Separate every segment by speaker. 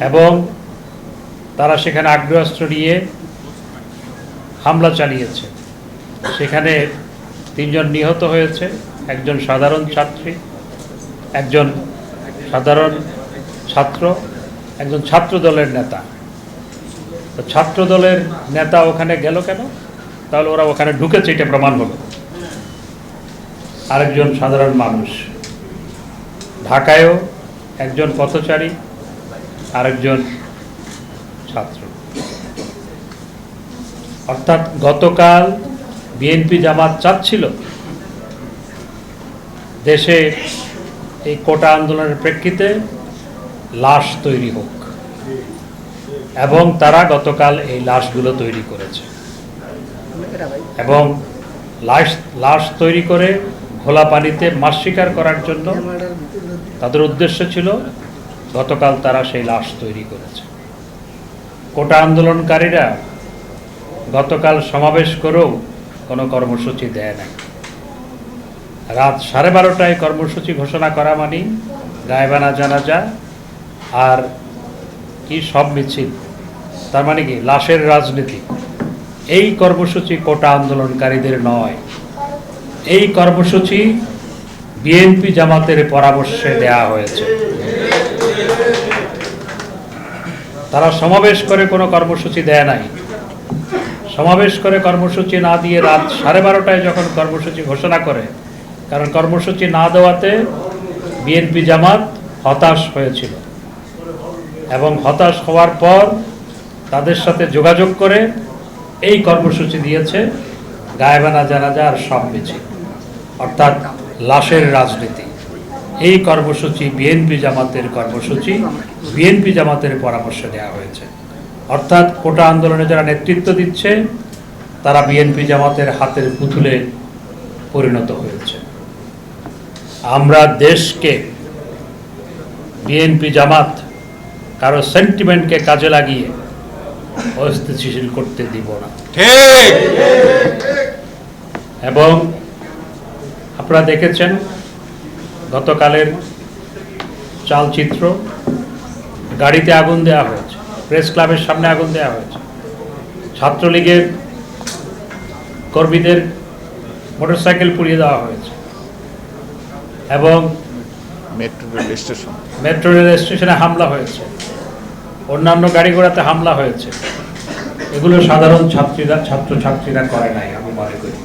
Speaker 1: এবং তারা সেখানে আগ্নেয়াস্ত্র নিয়ে হামলা চালিয়েছে। সেখানে তিনজন নিহত হয়েছে, একজন সাধারণ ছাত্রী, একজন সাধারণ ছাত্র, একজন ছাত্র দলের নেতা। তো ছাত্র দলের নেতা ওখানে গেল কেন? তাহলে ওরা ওখানে ঢুকেছে, এটা প্রমাণ হলো। আরেকজন সাধারণ মানুষ। ঢাকায়ও একজন পথচারী আরেকজন ছাত্র। অর্থাৎ গতকাল বিএনপি জামাত চাচ্ছিল দেশে এই কোটা আন্দোলনের প্রেক্ষিতে লাশ তৈরি হোক এবং তারা গতকাল এই লাশগুলো তৈরি করেছে। এবং লাশ লাশ তৈরি করে ঘোলা পানিতে মাছ শিকার করার জন্য তাদের উদ্দেশ্য ছিল গতকাল তারা সেই লাশ তৈরি করেছে। কোটা আন্দোলনকারীরা গতকাল সমাবেশ করেও কোনো কর্মসূচি দেয় না রাত সাড়ে বারোটায় কর্মসূচি ঘোষণা করা মানেই গায়েবানা জানাজা আর কি সব মিছিল, তার মানে কি লাশের রাজনীতি। এই কর্মসূচি কোটা আন্দোলনকারীদের নয়। এই কর্মসূচি বিএনপি জামাতের পরামর্শে দেয়া হয়েছে। তারা সমাবেশ করে কোনো কর্মসূচি দেয় নাই। সমাবেশ করে কর্মসূচি না দিয়ে রাত সাড়ে বারোটায় যখন কর্মসূচি ঘোষণা করে, কারণ কর্মসূচি না দেওয়াতে বিএনপি জামাত হতাশ হয়েছিল এবং হতাশ হওয়ার পর তাদের সাথে যোগাযোগ করে এই কর্মসূচি দিয়েছে গায়েবানা জানাজা আর সব মিছিল অর্থাৎ লাশের রাজনীতি। এই কর্মসূচি বিএনপি জামাতের কর্মসূচি বিএনপি জামাতের পরামর্শে দেওয়া হয়েছে। অর্থাৎ কোটা আন্দোলনে যারা নেতৃত্ব দিচ্ছে তারা বিএনপি জামাতের হাতের পুতুলে পরিণত হয়েছে। আমরা দেশকে বিএনপি জামাত কারও সেন্টিমেন্টকে কাজে লাগিয়ে অস্থিতিশীল করতে দিব না। এবং আপনারা দেখেছেন গতকালের চালচিত্র গাড়িতে আগুন দেওয়া হয়েছে প্রেস ক্লাবের সামনে আগুন দেওয়া হয়েছে। ছাত্রলীগের কর্মীদের মোটরসাইকেল পুড়িয়ে দেওয়া হয়েছে এবং
Speaker 2: metro rail station.
Speaker 1: Metro rail স্টেশনে হামলা হয়েছে অন্যান্য গাড়ি ঘোড়াতে হামলা হয়েছে। এগুলো সাধারণ ছাত্রীরা ছাত্র ছাত্রীরা করে নাই আমি মনে করি।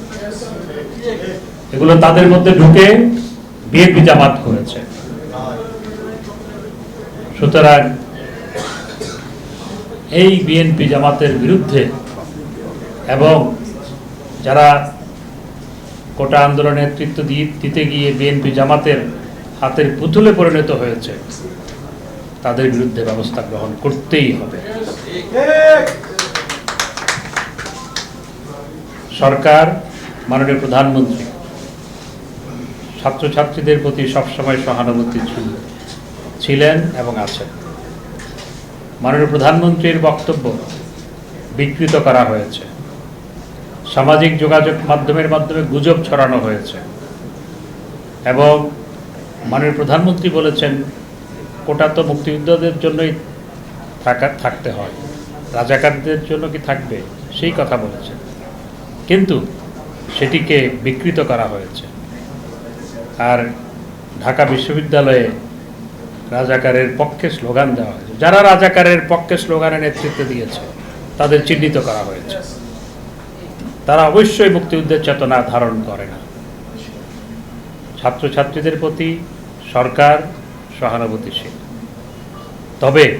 Speaker 1: এগুলো তাদের মধ্যে ঢুকে বিএনপি জামাত করেছে। সুতরাং এই বিএনপি জামাতের বিরুদ্ধে এবং যারা কোটা আন্দোলনের নেতৃত্ব দিতে গিয়ে বিএনপি জামাতের হাতের পুতুলে পরিণত হয়েছে, তাদের বিরুদ্ধে ব্যবস্থা গ্রহণ করতেই হবে। সরকার, মাননীয় প্রধানমন্ত্রী ছাত্রছাত্রীদের প্রতি সবসময় সহানুভূতি ছিল, ছিলেন এবং আছেন। মাননীয় প্রধানমন্ত্রীর বক্তব্য বিকৃত করা হয়েছে। সামাজিক যোগাযোগ মাধ্যমের মাধ্যমে গুজব ছড়ানো হয়েছে। এবং মাননীয় প্রধানমন্ত্রী বলেছেন, কোটা তো মুক্তিযোদ্ধাদের জন্যই থাকা, থাকতে হয়। রাজাকারদের জন্য কি থাকবে? সেই কথা বলেছেন। কিন্তু সেটিকে বিকৃত করা হয়েছে। আর ঢাকা বিশ্ববিদ্যালয়ে রাজাকারের পক্ষে স্লোগান দেওয়া হয়েছে। যারা রাজাকারের পক্ষে স্লোগানে নেতৃত্ব দিয়েছে, তাদের চিহ্নিত করা হয়েছে। তারা অবশ্যই মুক্তিযুদ্ধের চেতনা ধারণ করে না। ছাত্রছাত্রীদের প্রতি সরকার সহানুভূতিশীল। তবে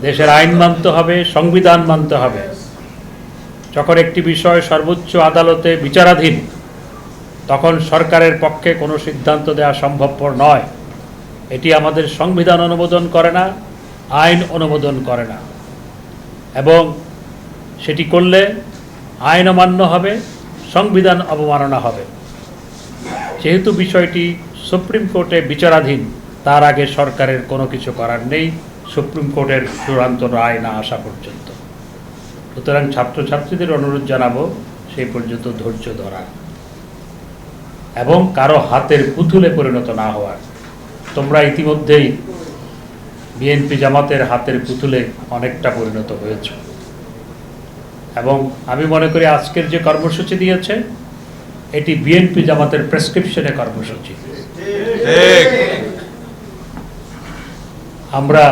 Speaker 1: দেশের আইন মানতে হবে, সংবিধান মানতে হবে। যখন একটি বিষয় সর্বোচ্চ আদালতে বিচারাধীন তখন সরকারের পক্ষে কোনো সিদ্ধান্ত দেওয়া সম্ভবপর নয়। এটি আমাদের সংবিধান অনুমোদন করে না, আইন অনুমোদন করে না। এবং সেটি করলে আইন অমান্য হবে, সংবিধান অবমাননা হবে। যেহেতু বিষয়টি সুপ্রিম কোর্টে বিচারাধীন, তার আগে সরকারের কোনো কিছু করার নেই, সুপ্রিম কোর্টের চূড়ান্ত রায় না আসা পর্যন্ত। সুতরাং ছাত্রছাত্রীদের অনুরোধ জানাব সেই পর্যন্ত ধৈর্য ধরা এবং কারও হাতের পুতুলে পরিণত না হওয়ার। তোমরা ইতিমধ্যেই বিএনপি জামাতের হাতের পুতুলে অনেকটা পরিণত হয়েছে। এবং আমি মনে করি আজকের যে কর্মসূচি দিয়েছে এটি বিএনপি জামাতের প্রেসক্রিপশনে কর্মসূচি। আমরা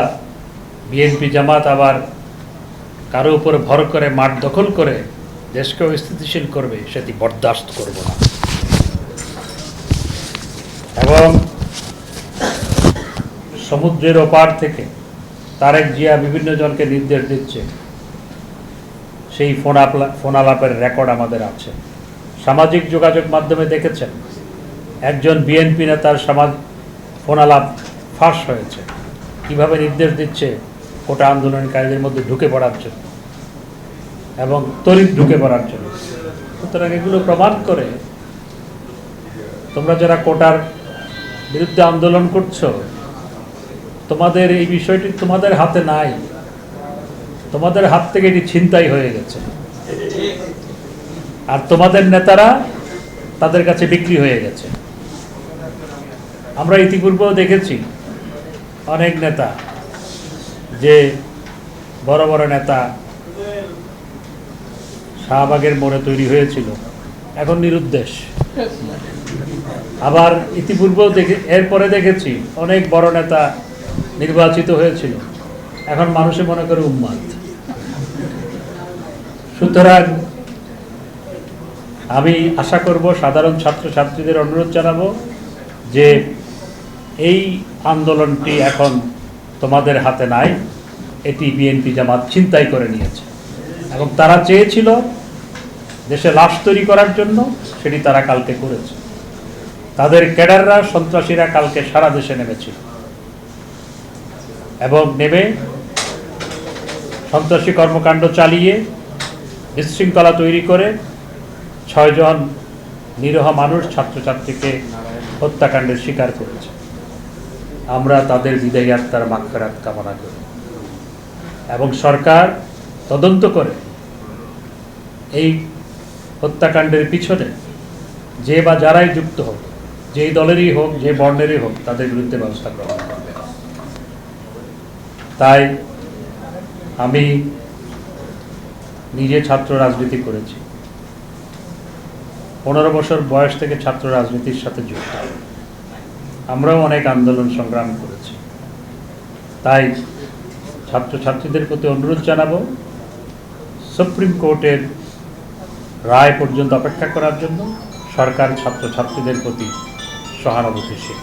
Speaker 1: বিএনপি জামাত আবার কারও উপর ভর করে মাঠ দখল করে দেশকে স্থিতিশীল করবে সেটি বরদাস্ত করব না। এবং সমুদ্রের ওপার থেকে তারেক জিয়া বিভিন্ন জনকে নির্দেশ দিচ্ছে। সেই ফোন আপলা- ফোন আলাপের রেকর্ড আমাদের আছে। সামাজিক যোগাযোগ মাধ্যমে দেখেছেন, একজন বিএনপি নেতার সমাজ ফোন আলাপ ফাঁস হয়েছে। কীভাবে নির্দেশ দিচ্ছে, কোটা আন্দোলনকারীদের মধ্যে ঢুকে পড়ার জন্য এবং তড়িৎ ঢুকে পড়ার জন্য। সুতরাং এগুলো প্রমাণ করে তোমরা যারা কোটার বিরুদ্ধে আন্দোলন করছ, তোমাদের এই বিষয়টি তোমাদের হাতে নাই, তোমাদের হাত থেকে এটি ছিনতাই হয়ে গেছে। আর তোমাদের নেতারা তাদের কাছে বিক্রি হয়ে গেছে। আমরা ইতিপূর্বেও দেখেছি অনেক নেতা যে বড় বড় নেতা শাহবাগের মোড়ে তৈরি হয়েছিল, এখন নিরুদ্দেশ। আবার ইতিপূর্বেও দেখে, এরপরে দেখেছি অনেক বড় নেতা নির্বাচিত হয়েছিল। এখন মানুষে মনে করে উন্মাদ সুতরাং আমি আশা করব, সাধারণ ছাত্রছাত্রীদের অনুরোধ জানাব যে এই আন্দোলনটি এখন তোমাদের হাতে নাই। এটি বিএনপি জামাত চিন্তাই করে নিয়েছে। এবং তারা চেয়েছিল দেশে লাশ তৈরি করার জন্য, সেটি তারা কালকে করেছে। তাদের ক্যাডাররা সন্ত্রাসীরা কালকে সারা দেশে নেমেছিল। এবং নেমে সন্ত্রাসী কর্মকাণ্ড চালিয়ে বিশৃঙ্খলা তৈরি করে ছয়জন নিরহ মানুষ ছাত্রছাত্রীকে হত্যাকাণ্ডের শিকার করেছে। আমরা তাদের বিদায় আত্মার মাক্ষরাত কামনা করি। এবং সরকার তদন্ত করে এই হত্যাকাণ্ডের পিছনে যে বা যারাই যুক্ত হোক যেই দলেরই হোক, যে বর্ণেরই হোক, তাদের বিরুদ্ধে ব্যবস্থা গ্রহণ করবে তাই আমি নিজে ছাত্র রাজনীতি করেছি। পনেরো বছর বয়স থেকে ছাত্র রাজনীতির সাথে যুক্ত। আমরাও অনেক আন্দোলন সংগ্রাম করেছি। তাই ছাত্রছাত্রীদের প্রতি অনুরোধ জানাব, সুপ্রিম কোর্টের রায় পর্যন্ত অপেক্ষা করার জন্য সরকার ছাত্রছাত্রীদের প্রতি সহানুভূতিশীল।